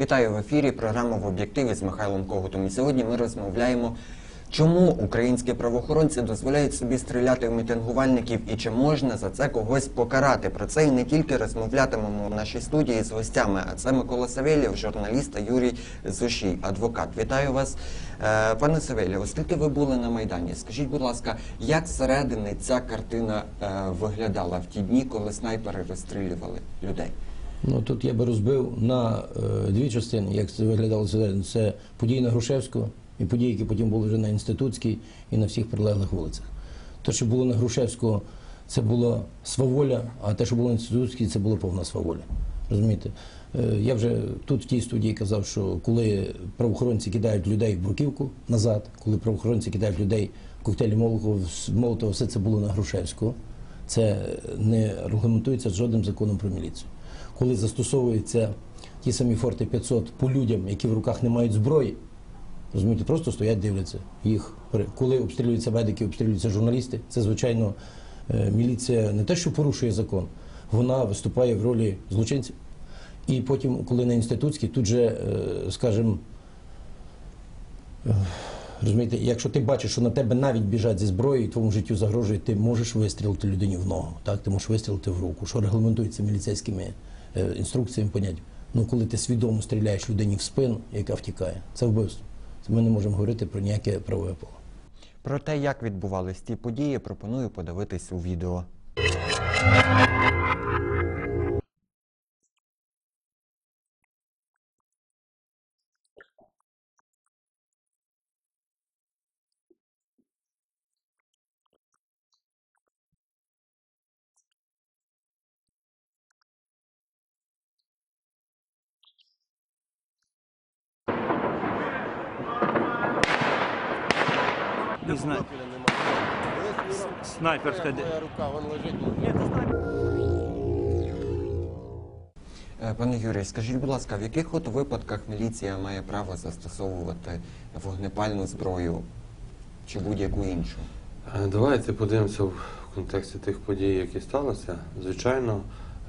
Вітаю в ефірі. Програма в об'єктиві з Михайлом Когутом. І сьогодні ми розмовляємо, чому українські правоохоронці дозволяють собі стріляти в мітингувальників і чи можна за це когось покарати. Про це і не тільки розмовлятимемо в нашій студії з гостями. А це Микола Савельєв, журналіст Юрій Зушій, адвокат. Вітаю вас, Е, пане Савельєв. Оскільки ви були на майдані, скажіть, будь ласка, як зсередини ця картина е, виглядала в ті дні, коли снайпери розстрілювали людей? Ну тут я би розбив на е, дві частини, як це виглядало всередині. Це події на Грушевського і події, які потім були вже на Інститутській і на всіх прилеглих вулицях. Те, що було на Грушевського, це була сваволя, а те, що було на Інститутській, це була повна сваволя. Розумієте? Е, я вже тут в тій студії казав, що коли правоохоронці кидають людей в бруківку назад, коли правоохоронці кидають людей в коктейлі Молотова, все це було на Грушевського. Це не регламентується жодним законом про міліцію. Коли застосовуються ті самі форти 500 по людям, які в руках не мають зброї, розумієте, просто стоять, дивляться їх. Коли обстрілюються медики, обстрілюються журналісти, це звичайно е, міліція не те, що порушує закон, вона виступає в ролі злочинців. І потім, коли на інститутській, тут же, е, скажімо, Розумієте, якщо ти бачиш, що на тебе навіть біжать зі зброєю, і твоєму життю загрожує, ти можеш вистрілити людині в ногу, так? ти можеш вистрілити в руку, що регламентується міліцейськими е, інструкціями, поняттям. Ну, коли ти свідомо стріляєш людині в спину, яка втікає, це вбивство. Ми не можемо говорити про ніяке правове поле. Про те, як відбувались ті події, пропоную подивитись у відео. Не знаю. Снайперська. Е, Пане Юрій, скажіть, будь ласка, в яких от випадках міліція має право застосовувати вогнепальну зброю чи будь-яку іншу? Е, Давайте подивимося в контексті тих подій, які сталися. Звичайно,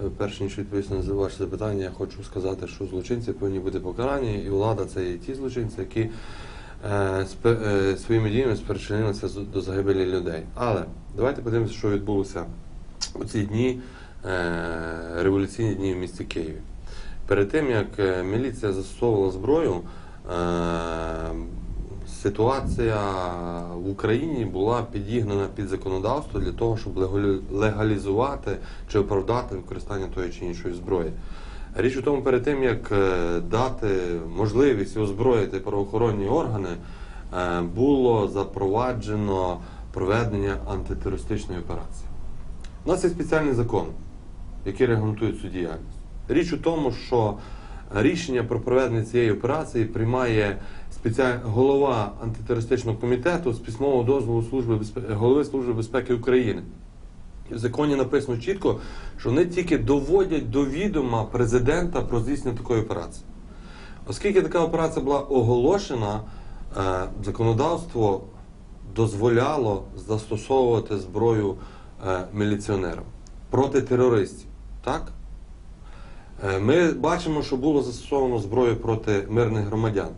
е, перш ніж відповісти на ваше запитання, я хочу сказати, що злочинці повинні бути покарані, і влада це є ті злочинці, які своїми діями спричинилися до загибелі людей. Але давайте подивимося, що відбулося у ці дні, е, революційні дні в місті Києві. Перед тим як е, міліція застосовувала зброю, е, ситуація в Україні була підігнана під законодавство для того, щоб легалізувати чи оправдати використання тої чи іншої зброї. Річ у тому, перед тим як е, дати можливість озброїти правоохоронні органи, е, було запроваджено проведення антитерористичної операції. У нас є спеціальний закон, який регламентує цю діяльність. Річ у тому, що рішення про проведення цієї операції приймає голова антитерористичного комітету з письмового дозволу служби голови Служби безпеки України. В законі написано чітко, що вони тільки доводять до відома президента про здійснення такої операції. Оскільки така операція була оголошена, е, законодавство дозволяло застосовувати зброю е, міліціонерам проти терористів. Так? Е, Ми бачимо, що було застосовано зброю проти мирних громадян.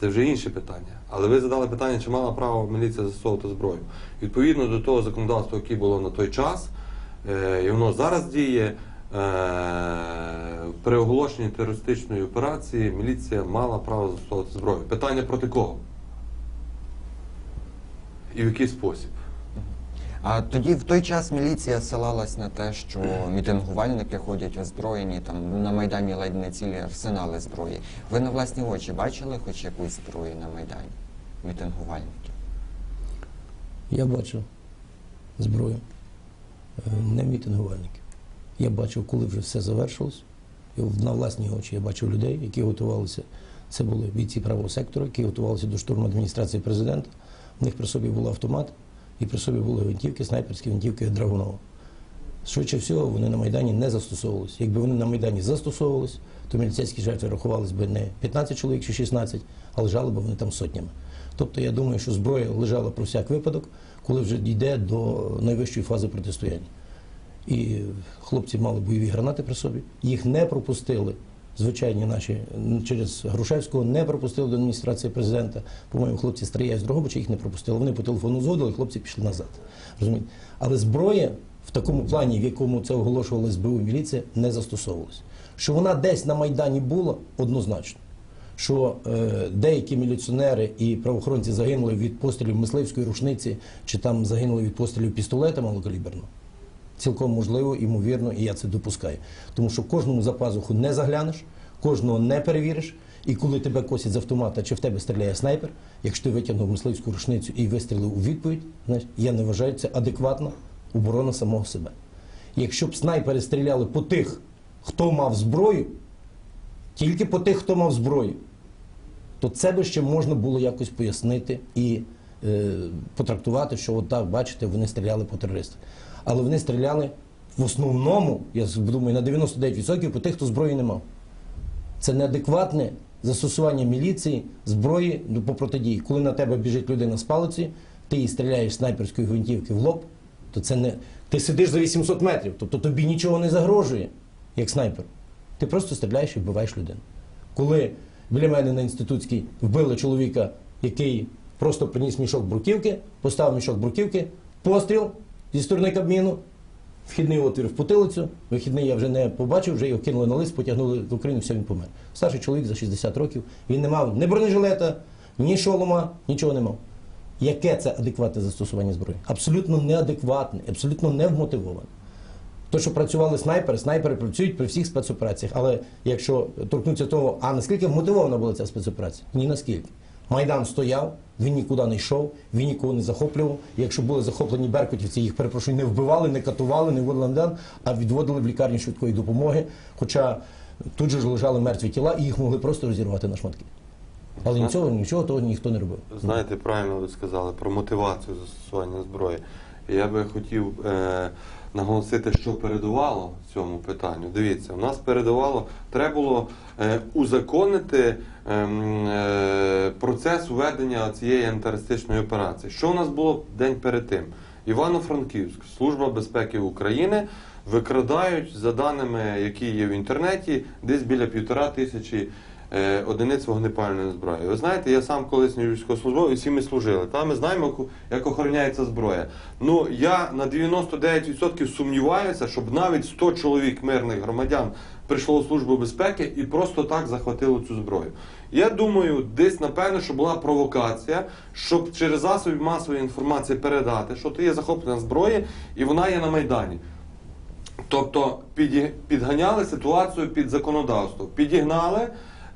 Це вже інше питання. Але ви задали питання, чи мала право міліція застосовувати зброю. Відповідно до того законодавства, яке було на той час, е, і воно зараз діє. е, При оголошенні терористичної операції міліція мала право застосовувати зброю. Питання проти кого? І в який спосіб? А тоді в той час міліція ссилалась на те, що мітингувальники ходять озброєні, там на Майдані ледь не цілі арсенали зброї. Ви на власні очі бачили хоч якусь зброю на Майдані мітингувальників? Я бачив зброю, е, не мітингувальників. Я бачив, коли вже все завершилось. На власні очі я бачив людей, які готувалися. Це були бійці правого сектору, які готувалися до штурму адміністрації президента. У них при собі був автомат і при собі були гвинтівки, снайперські гвинтівки Драгунова. Швидше всього, вони на Майдані не застосовувалися. Якби вони на Майдані застосовувалися, то міліцейські жертви рахувались би не 15 чоловік чи 16, а лежали б вони там сотнями. Тобто я думаю, що зброя лежала про всяк випадок, коли вже дійде до найвищої фази протистояння. І хлопці мали бойові гранати при собі. Їх не пропустили. Звичайні наші через Грушевського не пропустили до адміністрації президента. По-моєму, хлопці стріляють з Дрогобича, їх не пропустили. Вони по телефону згодили, хлопці пішли назад. Розумієте? Але зброя в такому плані, в якому це оголошувала СБУ і міліція, не застосовувалась. Що вона десь на Майдані була, однозначно. Що е, деякі міліціонери і правоохоронці загинули від пострілів мисливської рушниці, чи там загинули від пострілів пістолета малокаліберного. Цілком можливо, ймовірно, і я це допускаю. Тому що кожному за пазуху не заглянеш, кожного не перевіриш. І коли тебе косять з автомата, чи в тебе стріляє снайпер, якщо ти витягнув мисливську рушницю і вистрілив у відповідь, знаєш, я не вважаю це адекватна оборона самого себе. Якщо б снайпери стріляли по тих, хто мав зброю, тільки по тих, хто мав зброю, то це би ще можна було якось пояснити і е, потрактувати, що от так, бачите, вони стріляли по терористах. Але вони стріляли в основному, я думаю, на 99% по тих, хто зброї не мав. Це неадекватне застосування міліції, зброї по протидії. Коли на тебе біжить людина з палиці, ти їй стріляєш снайперської гвинтівки в лоб, то це не. Ти сидиш за 800 метрів, тобто тобі нічого не загрожує, як снайпер. Ти просто стріляєш і вбиваєш людину. Коли біля мене на інститутській вбили чоловіка, який просто приніс мішок бруківки, поставив мішок бруківки, постріл зі сторони кабміну, вхідний отвір в потилицю, вихідний я вже не побачив, вже його кинули на лист, потягнули в Україну, все, він помер. Старший чоловік за 60 років, він не мав ні бронежилета, ні шолома, нічого не мав. Яке це адекватне застосування зброї? Абсолютно неадекватне, абсолютно невмотивоване. То, що працювали снайпери, снайпери працюють при всіх спецопераціях. Але якщо торкнуться того, а наскільки вмотивована була ця спецоперація? Ні наскільки. Майдан стояв, він нікуди не йшов, він нікого не захоплював. Якщо були захоплені беркутівці, їх перепрошую, не вбивали, не катували, не вводили на Майдан, а відводили в лікарню швидкої допомоги. Хоча тут же ж лежали мертві тіла і їх могли просто розірвати на шматки. Але нічого, нічого того ніхто не робив. Знаєте, правильно ви сказали про мотивацію застосування зброї. Я би хотів е, наголосити, що передувало цьому питанню. Дивіться, у нас передувало, треба було е, узаконити ем, е, процес ведення цієї антитерористичної операції. Що у нас було день перед тим? Івано-Франківськ, Служба безпеки України викрадають, за даними, які є в інтернеті, десь біля півтора тисячі одиниць вогнепальної зброї. Ви знаєте, я сам колишній військовослужбовець, всі ми служили. Та ми знаємо, як охороняється зброя. Ну я на 99% сумніваюся, щоб навіть 100 чоловік мирних громадян прийшло в службу безпеки і просто так захватило цю зброю. Я думаю, десь напевно, що була провокація, щоб через засоби масової інформації передати, що то є захоплена зброя, і вона є на майдані. Тобто підганяли ситуацію під законодавство. Підігнали.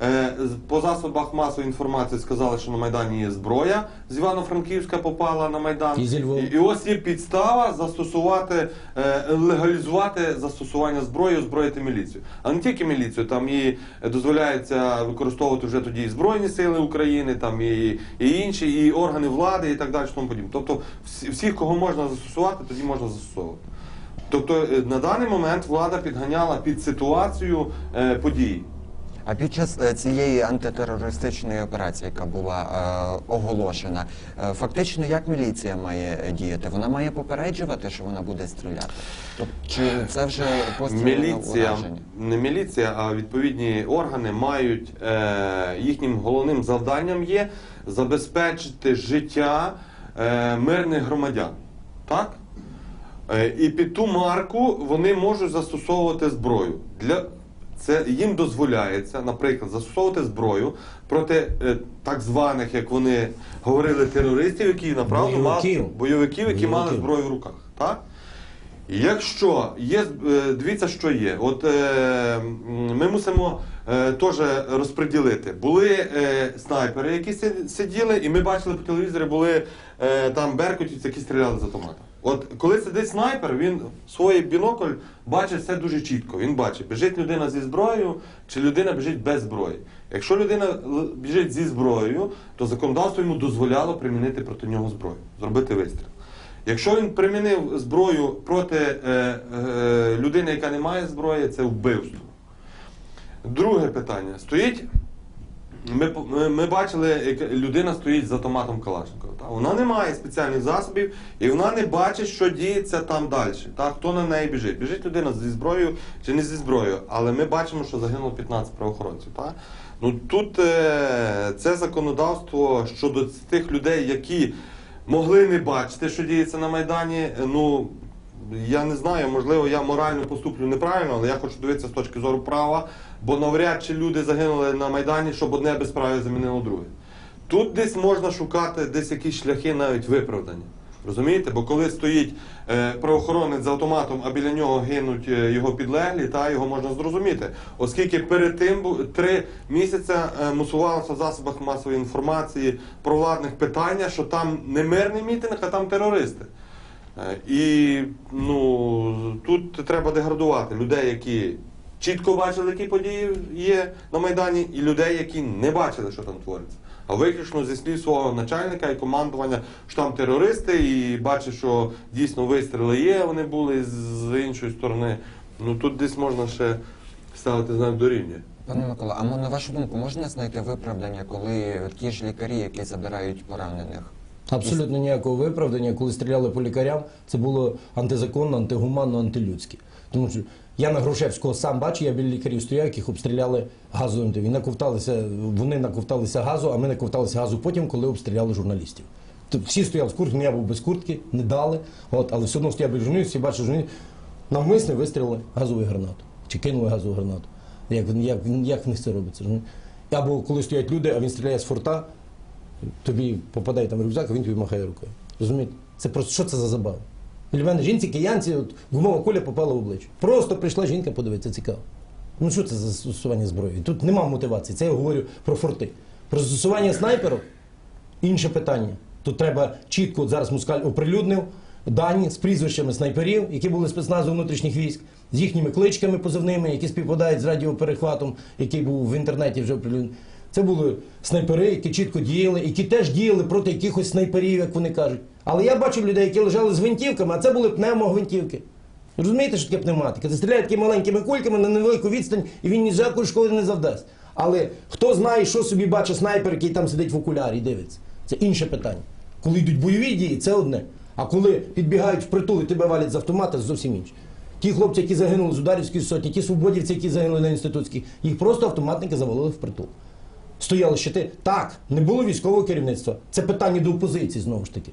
Е, По засобах масової інформації сказали, що на Майдані є зброя. З Івано-Франківська попала на Майдан. І. І, ось є підстава застосувати, е, легалізувати застосування зброї, озброїти міліцію. А не тільки міліцію, там і дозволяється використовувати вже тоді і Збройні Сили України, там і, і інші, і органи влади, і так далі. Тому подібне. Тобто всі- всіх, кого можна застосувати, тоді можна застосовувати. Тобто е, на даний момент влада підганяла під ситуацію подій. А під час е, цієї антитерористичної операції, яка була е, оголошена, е, фактично як міліція має діяти? Вона має попереджувати, що вона буде стріляти? Тобто, чи це вже Міліція, ураження? не міліція, а відповідні органи мають е, їхнім головним завданням є забезпечити життя е, мирних громадян. Так? Е, і під ту марку вони можуть застосовувати зброю. Для це їм дозволяється, наприклад, застосовувати зброю проти е, так званих, як вони говорили, терористів, які направду мали Бойовиків. бойовиків, які мали зброю в руках. Так? Якщо є, е, дивіться, що є. От е, ми мусимо е, теж розподілити. Були е, снайпери, які сиділи, і ми бачили по телевізорі, були е, там беркутівці, які стріляли з автомата. От коли сидить снайпер, він свій бінокль бачить все дуже чітко. Він бачить, біжить людина зі зброєю, чи людина біжить без зброї. Якщо людина біжить зі зброєю, то законодавство йому дозволяло примінити проти нього зброю, зробити вистріл. Якщо він примінив зброю проти е, е, людини, яка не має зброї, це вбивство. Друге питання. Стоїть ми, ми, ми бачили, як людина стоїть з автоматом Калашникова. Та? Вона не має спеціальних засобів і вона не бачить, що діється там далі. Та? Хто на неї біжить? Біжить людина зі зброєю чи не зі зброєю, але ми бачимо, що загинуло 15 правоохоронців. Та? Ну, тут е, це законодавство щодо тих людей, які могли не бачити, що діється на Майдані. е, Ну, я не знаю, можливо, я морально поступлю неправильно, але я хочу дивитися з точки зору права, бо навряд чи люди загинули на Майдані, щоб одне безправ'я замінило друге. Тут десь можна шукати десь якісь шляхи навіть виправдання. Розумієте? Бо коли стоїть е, правоохоронець з автоматом, а біля нього гинуть е, його підлеглі, та його можна зрозуміти. Оскільки перед тим три місяці е, мусувалося в засобах масової інформації про владних питання, що там не мирний мітинг, а там терористи. Е, І ну, тут треба деградувати людей, які чітко бачили, які події є на Майдані, і людей, які не бачили, що там твориться. А виключно зі слів свого начальника і командування, що там терористи, і бачить, що дійсно вистріли є, вони були з іншої сторони. Ну тут десь можна ще ставити знак дорівнює. Пане Микола, а на вашу думку, можна знайти виправдання, коли ті ж лікарі, які забирають поранених? Абсолютно ніякого виправдання, коли стріляли по лікарям, це було антизаконно, антигуманно, антилюдське. Тому що я на Грушевського сам бачу, я біля лікарів стояв, яких обстріляли газовим. Вони наковталися газу, а ми наковталися газу потім, коли обстріляли журналістів. Всі стояли з куртками, я був без куртки, не дали, але все одно стояв біля журналістів, всі бачили навмисне вистрілили газову гранату. Чи кинули газову гранату. Як в них це робиться? Або коли стоять люди, а він стріляє з форта, тобі попадає там рюкзак, а він тобі махає рукою. Розумієте? Це просто що це за забава? Для жінці, киянці, от гумова куля попала в обличчя. Просто прийшла жінка подивитися, цікаво. Ну що це за застосування зброї? Тут нема мотивації. Це я говорю про форти. Про застосування снайперів інше питання. Тут треба чітко, зараз Москаль оприлюднив дані з прізвищами снайперів, які були спецназу внутрішніх військ, з їхніми кличками позивними, які співпадають з радіоперехватом, який був в інтернеті вже оприлюднений. Це були снайпери, які чітко діяли, які теж діяли проти якихось снайперів, як вони кажуть. Але я бачив людей, які лежали з гвинтівками, а це були пневмогвинтівки. Розумієте, що таке пневматика? Це стріляє такими маленькими кульками на невелику відстань, і він ні за яку шкоди не завдасть. Але хто знає, що собі бачить снайпер, який там сидить в окулярі дивиться? Це інше питання. Коли йдуть бойові дії, це одне. А коли підбігають в притул і тебе валять з автомата, це зовсім інше. Ті хлопці, які загинули з ударівської сотні, ті свободівці, які загинули на інститутській, їх просто автоматники завалили в притул. Стояли щити. Так, не було військового керівництва. Це питання до опозиції знову ж таки.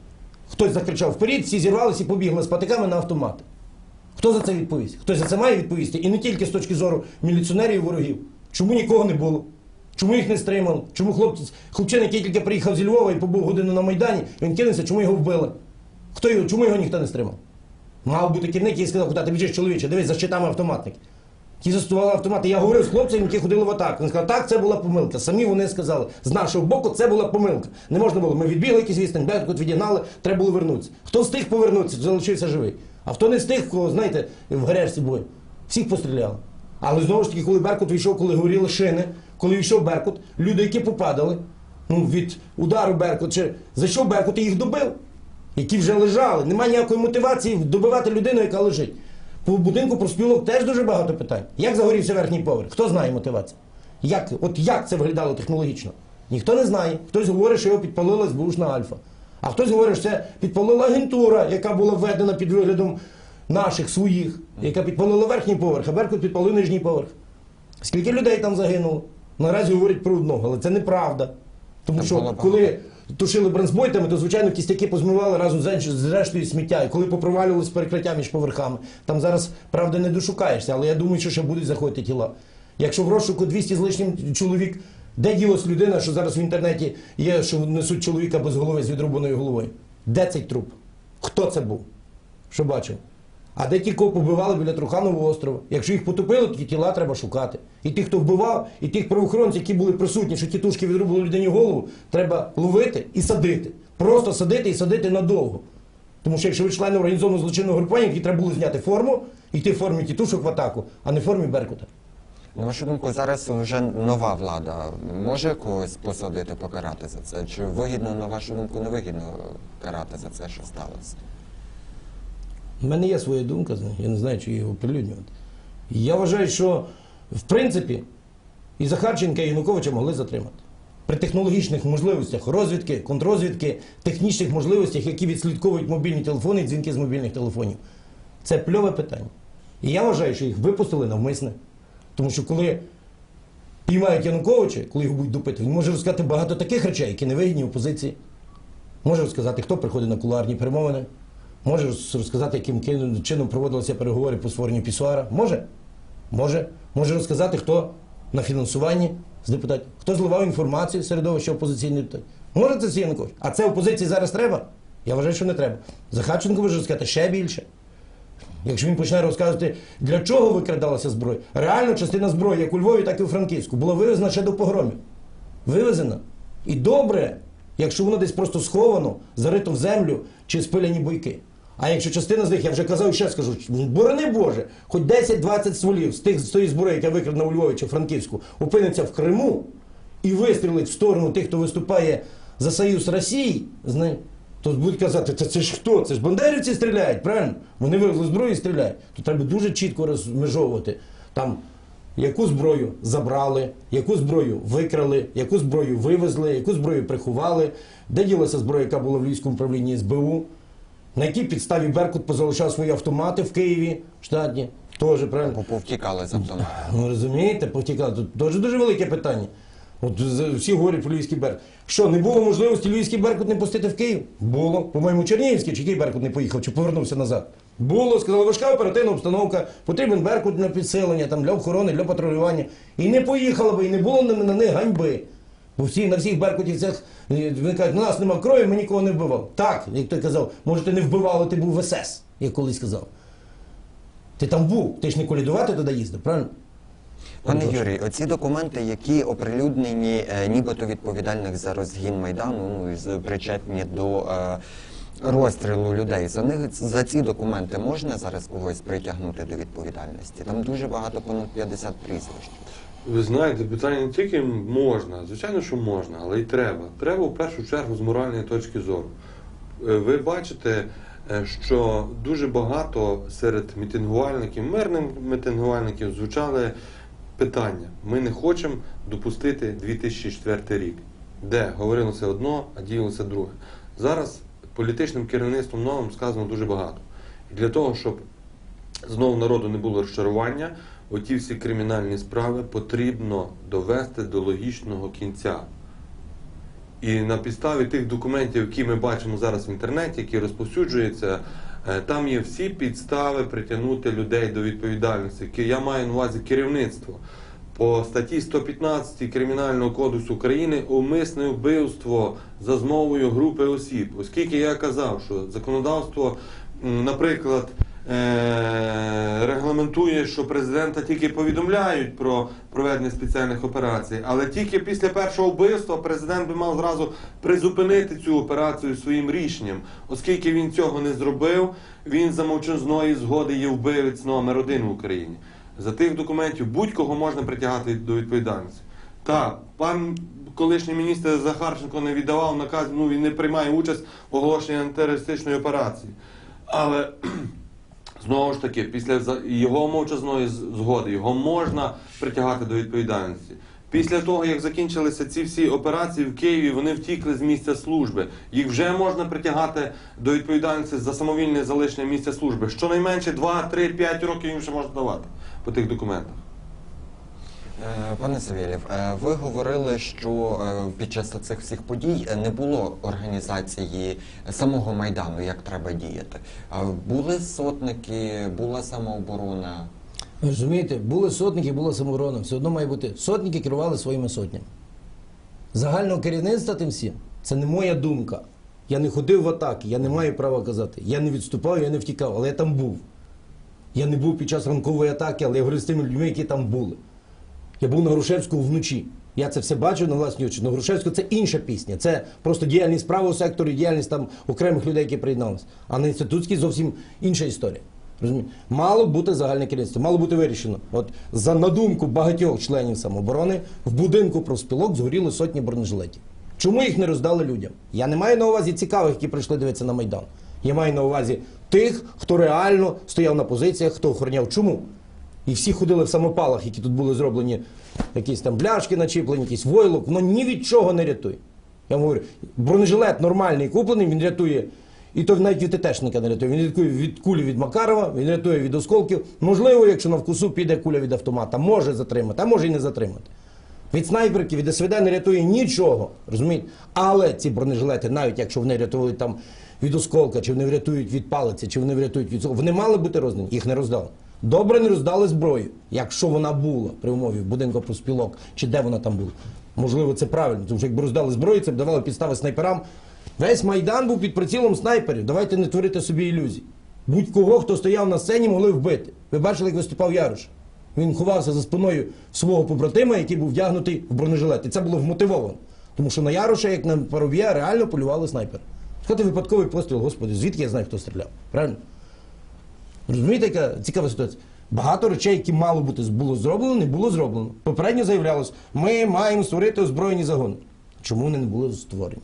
Хтось закричав вперед, всі зірвалися і побігли з патиками на автомати. Хто за це відповість? Хтось за це має відповісти? І не тільки з точки зору міліціонерів і ворогів. Чому нікого не було? Чому їх не стримали? Чому хлопець, хлопчина, який тільки приїхав зі Львова і побув годину на Майдані, він кинувся, чому його вбили? Хто його, чому його ніхто не стримав? Мав бути керівник, який сказав, куди ти біжиш, чоловіче, дивись, за щитами автоматник. Ті застосували автомати. Я говорив з хлопцями, які ходили в атаку. Вони сказали, так, це була помилка. Самі вони сказали, з нашого боку це була помилка. Не можна було. Ми відбігли якийсь відстань, Беркут відігнали, треба було вернутися. Хто встиг повернутися, залишився живий. А хто не встиг, кого, знаєте, в гарячці бою, всіх постріляли. Але знову ж таки, коли Беркут війшов, коли горіли шини, коли війшов Беркут, люди, які попадали ну, від удару Беркут, чи зайшов Беркут і їх добив, які вже лежали. Немає ніякої мотивації добивати людину, яка лежить. По будинку профспілок теж дуже багато питань. Як загорівся верхній поверх? Хто знає мотивацію? Як, от як це виглядало технологічно? Ніхто не знає. Хтось говорить, що його підпалила СБУшна Альфа. А хтось говорить, що це підпалила агентура, яка була введена під виглядом наших своїх, яка підпалила верхній поверх, а Беркут підпалив нижній поверх. Скільки людей там загинуло? Наразі говорять про одного, але це неправда. Тому що коли тушили бронзбойтами, то звичайно кістяки позмивали разом з рештою сміття. І коли попровалювалися перекриття між поверхами, там зараз правда не дошукаєшся, але я думаю, що ще будуть заходити тіла. Якщо в розшуку 200 з лишнім чоловік, де ділась людина, що зараз в інтернеті є, що несуть чоловіка без голови з відрубаною головою? Де цей труп? Хто це був? Що бачив? А де ті, кого побивали біля Труханового острова? Якщо їх потопили, то ті тіла треба шукати. І тих, хто вбивав, і тих правоохоронців, які були присутні, що тітушки відрубали людині голову, треба ловити і садити. Просто садити і садити надовго. Тому що якщо ви члени організованого злочинного групування, які треба було зняти форму, йти в формі тітушок в атаку, а не в формі Беркута. На вашу думку, зараз вже нова влада може когось посадити, покарати за це? Чи вигідно, на вашу думку, не вигідно карати за це, що сталося? У мене є своя думка, я не знаю, чи її оприлюднювати. Я вважаю, що в принципі і Захарченка, і Януковича могли затримати. при технологічних можливостях розвідки, контррозвідки, технічних можливостях, які відслідковують мобільні телефони і дзвінки з мобільних телефонів. Це пльове питання. І я вважаю, що їх випустили навмисне. Тому що коли піймають Януковича, коли його будуть допитувати, він може розказати багато таких речей, які не вигідні опозиції. Може розказати, хто приходить на кулуарні перемовини. Може розказати, яким чином проводилися переговори по створенню пісуара. Може. Може. Може розказати, хто на фінансуванні з депутатів, хто зливав інформацію в середовище опозиційних депутатів. Може це Янукович. А це опозиції зараз треба? Я вважаю, що не треба. Захарченко може розказати ще більше. Якщо він почне розказувати, для чого викрадалася зброя, реально частина зброї, як у Львові, так і у Франківську, була вивезена ще до погромів. Вивезена. І добре, якщо воно десь просто сховано, зарито в землю чи спиляні бойки. А якщо частина з них, я вже казав і ще скажу, борони Боже, хоч 10-20 стволів з тих з тої зброї, яка викрадена у Львові чи Франківську, опиниться в Криму і вистрілить в сторону тих, хто виступає за союз Росії, то будуть казати, це, це ж хто? Це ж бандерівці стріляють, правильно? Вони вивезли зброю і стріляють. То треба дуже чітко розмежовувати. Там яку зброю забрали, яку зброю викрали, яку зброю вивезли, яку зброю приховали, де ділася зброя, яка була в Львівському управлінні СБУ, на якій підставі Беркут позалишав свої автомати в Києві, штатні, теж правильно. Повтікали з автоматом. Ну розумієте, повтікали. Тут дуже дуже велике питання. От всі говорять про Львівський Беркут. Що, не було можливості Львівський Беркут не пустити в Київ? Було. По-моєму, Чернігівський чи який Беркут не поїхав, чи повернувся назад. Було, сказали, важка оперативна обстановка, потрібен Беркут для підсилення, там, для охорони, для патрулювання. І не поїхала би, і не було на, на них ганьби. Бо всі, на всіх беркутівцях е, вони кажуть, на нас нема крові, ми нікого не вбивав. Так, як той казав, може ти не вбивав, але ти був в СС, як колись казав. Ти там був, ти ж не колядувати туди їздив, правильно? Пане Юрій, оці документи, які оприлюднені е, нібито відповідальних за розгін майдану, ну і з- причетні до е, розстрілу людей, за них за ці документи можна зараз когось притягнути до відповідальності? Там дуже багато, понад 50 прізвищ. Ви знаєте, питання не тільки можна, звичайно, що можна, але й треба. Треба в першу чергу з моральної точки зору. Е, Ви бачите, е, що дуже багато серед мітингувальників, мирних мітингувальників звучали питання. Ми не хочемо допустити 2004 рік, де говорилося одно, а діялося друге. Зараз політичним керівництвом новим сказано дуже багато. І для того, щоб знову народу не було розчарування, оті всі кримінальні справи потрібно довести до логічного кінця. І на підставі тих документів, які ми бачимо зараз в інтернеті, які розповсюджуються, е, там є всі підстави притягнути людей до відповідальності. Я маю на увазі керівництво. По статті 115 Кримінального кодексу України умисне вбивство за змовою групи осіб. Оскільки я казав, що законодавство, наприклад, регламентує, що президента тільки повідомляють про проведення спеціальних операцій, але тільки після першого вбивства президент би мав зразу призупинити цю операцію своїм рішенням, оскільки він цього не зробив, він за мовчазної згоди є вбивець номер один в Україні. За тих документів будь-кого можна притягати до відповідальності. Так, пан колишній міністр Захарченко не віддавав наказ, ну він не приймає участь в оголошенні антитерористичної операції. Але Знову ж таки, після його мовчазної згоди його можна притягати до відповідальності. Після того, як закінчилися ці всі операції в Києві, вони втікли з місця служби. Їх вже можна притягати до відповідальності за самовільне залишення місця служби. Щонайменше 2, 3, 5 років їм ще можна давати по тих документах. Е, Пане Савєлєв, е, ви говорили, що е, під час цих всіх подій не було організації самого майдану, як треба діяти. Були сотники, була самооборона. Ви Розумієте, були сотники, була самооборона. Все одно має бути. Сотники керували своїми сотнями. Загального керівництва тим всім це не моя думка. Я не ходив в атаки, я не маю права казати. Я не відступав, я не втікав, але я там був. Я не був під час ранкової атаки, але я говорив з тими людьми, які там були. Я був на Грушевському вночі. Я це все бачив на власні очі. На Грушевську це інша пісня. Це просто діяльність правого сектору, діяльність там окремих людей, які приєдналися. А на інститутській зовсім інша історія. Розумієте? Мало бути загальне керівництво, мало бути вирішено. От за на думку багатьох членів самооборони в будинку профспілок згоріли сотні бронежилетів. Чому їх не роздали людям? Я не маю на увазі цікавих, які прийшли дивитися на Майдан. Я маю на увазі тих, хто реально стояв на позиціях, хто охороняв. Чому? І всі ходили в самопалах, які тут були зроблені, якісь там бляшки начіплені, якийсь войлок, воно ні від чого не рятує. Я вам говорю, бронежилет нормальний куплений, він рятує. І то навіть від ТТшника не рятує. Він рятує від кулі від Макарова, він рятує від осколків. Можливо, якщо на вкусу піде куля від автомата, може затримати, а може і не затримати. Від снайперки, від СВД не рятує нічого, розумієте? Але ці бронежилети, навіть якщо вони рятують там від осколка, чи вони врятують від палиці, чи вони врятують від вони мали бути роздані, їх не роздали. Добре не роздали зброю, якщо вона була при умові будинку проспілок, чи де вона там була. Можливо, це правильно, тому що якби роздали зброю, це б давало підстави снайперам. Весь майдан був під прицілом снайперів. Давайте не творити собі ілюзій. Будь-кого, хто стояв на сцені, могли вбити. Ви бачили, як виступав Ярош. Він ховався за спиною свого побратима, який був вдягнутий в бронежилет. І це було вмотивовано. Тому що на Яроша, як на Парубія, реально полювали снайпери. Сказати випадковий постріл, господи, звідки я знаю, хто стріляв? Правильно? Розумієте, яка цікава ситуація? Багато речей, які мало бути було зроблено, не було зроблено. Попередньо заявлялось, ми маємо створити озброєні загони. Чому вони не були створені?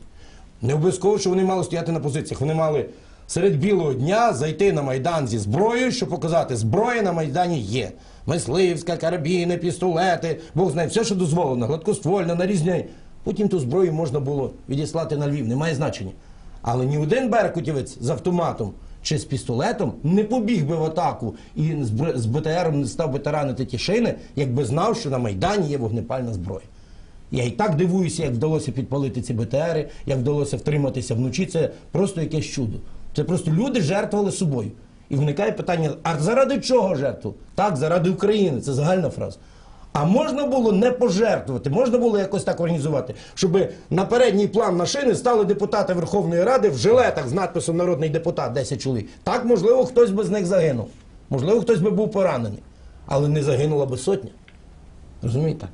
Не обов'язково, що вони мали стояти на позиціях. Вони мали серед білого дня зайти на майдан зі зброєю, щоб показати, зброя на майдані є. Мисливська, карабіни, пістолети, Бог знає, все, що дозволено, гладкоствольна, нарізняй. Потім ту зброю можна було відіслати на Львів, немає значення. Але ні один беркутівець з автоматом чи з пістолетом не побіг би в атаку і з БТРом не став би таранити ті шини, якби знав, що на Майдані є вогнепальна зброя. Я і так дивуюся, як вдалося підпалити ці БТРи, як вдалося втриматися вночі. Це просто якесь чудо. Це просто люди жертвували собою. І виникає питання: а заради чого жертву? Так, заради України, це загальна фраза. А можна було не пожертвувати, можна було якось так організувати, щоб на передній план машини стали депутати Верховної Ради в жилетах з надписом Народний депутат 10 чоловік. Так, можливо, хтось би з них загинув. Можливо, хтось би був поранений. Але не загинула би сотня. Розумієте?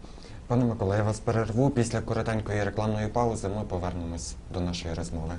Пане Микола, я вас перерву. Після коротенької рекламної паузи ми повернемось до нашої розмови.